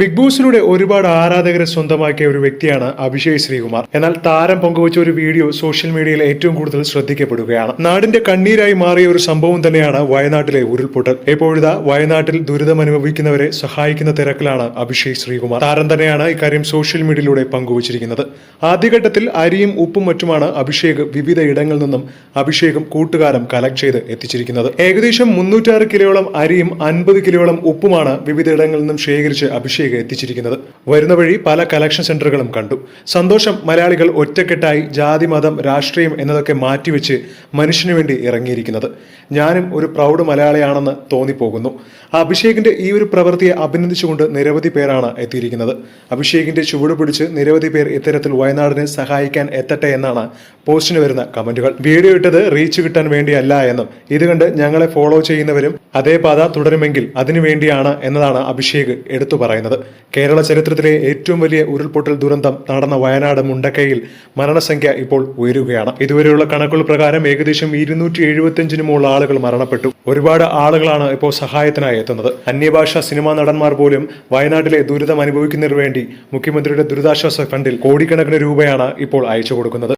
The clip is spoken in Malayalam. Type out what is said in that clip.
ബിഗ് ബോസിലൂടെ ഒരുപാട് ആരാധകരെ സ്വന്തമാക്കിയ ഒരു വ്യക്തിയാണ് അഭിഷേക് ശ്രീകുമാർ. എന്നാൽ താരം പങ്കുവച്ച ഒരു വീഡിയോ സോഷ്യൽ മീഡിയയിൽ ഏറ്റവും കൂടുതൽ ശ്രദ്ധിക്കപ്പെടുകയാണ്. നാടിന്റെ കണ്ണീരായി മാറിയ ഒരു സംഭവം തന്നെയാണ് വയനാട്ടിലെ ഉരുൾപൊട്ടൽ. ഇപ്പോഴിതാ വയനാട്ടിൽ ദുരിതം അനുഭവിക്കുന്നവരെ സഹായിക്കുന്ന തിരക്കിലാണ് അഭിഷേക് ശ്രീകുമാർ. താരം തന്നെയാണ് ഇക്കാര്യം സോഷ്യൽ മീഡിയയിലൂടെ പങ്കുവച്ചിരിക്കുന്നത്. ആദ്യഘട്ടത്തിൽ അരിയും ഉപ്പും മറ്റുമാണ് അഭിഷേക് വിവിധ ഇടങ്ങളിൽ നിന്നും അഭിഷേകും കൂട്ടുകാരും കലക്ട് ചെയ്ത് എത്തിച്ചിരിക്കുന്നത്. ഏകദേശം മുന്നൂറ്റാറ് കിലോളം അരിയും അൻപത് കിലോളം ഉപ്പുമാണ് വിവിധ ഇടങ്ങളിൽ നിന്നും ശേഖരിച്ച് അഭിഷേക് എത്തിച്ചിരിക്കുന്നത്. വരുന്ന വഴി പല കലക്ഷൻ സെന്ററുകളും കണ്ടു. സന്തോഷം മലയാളികൾ ഒറ്റക്കെട്ടായി ജാതി മതം രാഷ്ട്രീയം എന്നതൊക്കെ മാറ്റിവെച്ച് മനുഷ്യനു വേണ്ടി ഇറങ്ങിയിരിക്കുന്നത്. ഞാനും ഒരു പ്രൗഡ് മലയാളിയാണെന്ന് തോന്നിപ്പോകുന്നു. അഭിഷേകിന്റെ ഈ ഒരു പ്രവൃത്തിയെ അഭിനന്ദിച്ചുകൊണ്ട് നിരവധി പേരാണ് എത്തിയിരിക്കുന്നത്. അഭിഷേകിന്റെ ചുവട് പിടിച്ച് നിരവധി പേർ ഇത്തരത്തിൽ വയനാടിനെ സഹായിക്കാൻ എത്തട്ടെ എന്നാണ് പോസ്റ്റിന് വരുന്ന കമന്റുകൾ. വീഡിയോ ഇട്ടത് റീച്ച് കിട്ടാൻ വേണ്ടിയല്ല എന്നും ഇത് കണ്ട് ഞങ്ങളെ ഫോളോ ചെയ്യുന്നവരും അതേ പാത തുടരുമെങ്കിൽ അതിനു വേണ്ടിയാണ് എന്നതാണ് അഭിഷേക് എടുത്തു പറയുന്നത്. കേരള ചരിത്രത്തിലെ ഏറ്റവും വലിയ ഉരുൾപൊട്ടൽ ദുരന്തം നടന്ന വയനാട് മുണ്ടക്കയിൽ മരണസംഖ്യ ഇപ്പോൾ ഉയരുകയാണ്. ഇതുവരെയുള്ള കണക്കുകൾ പ്രകാരം ഏകദേശം ഇരുന്നൂറ്റി എഴുപത്തിയഞ്ചിന് മുകളിൽ ആളുകൾ മരണപ്പെട്ടു. ഒരുപാട് ആളുകളാണ് ഇപ്പോൾ സഹായത്തിനായി എത്തുന്നത്. അന്യഭാഷാ സിനിമാ നടന്മാർ പോലും വയനാട്ടിലെ ദുരിതം അനുഭവിക്കുന്നതിന് വേണ്ടി മുഖ്യമന്ത്രിയുടെ ദുരിതാശ്വാസ ഫണ്ടിൽ കോടിക്കണക്കിന് രൂപയാണ് ഇപ്പോൾ അയച്ചു കൊടുക്കുന്നത്.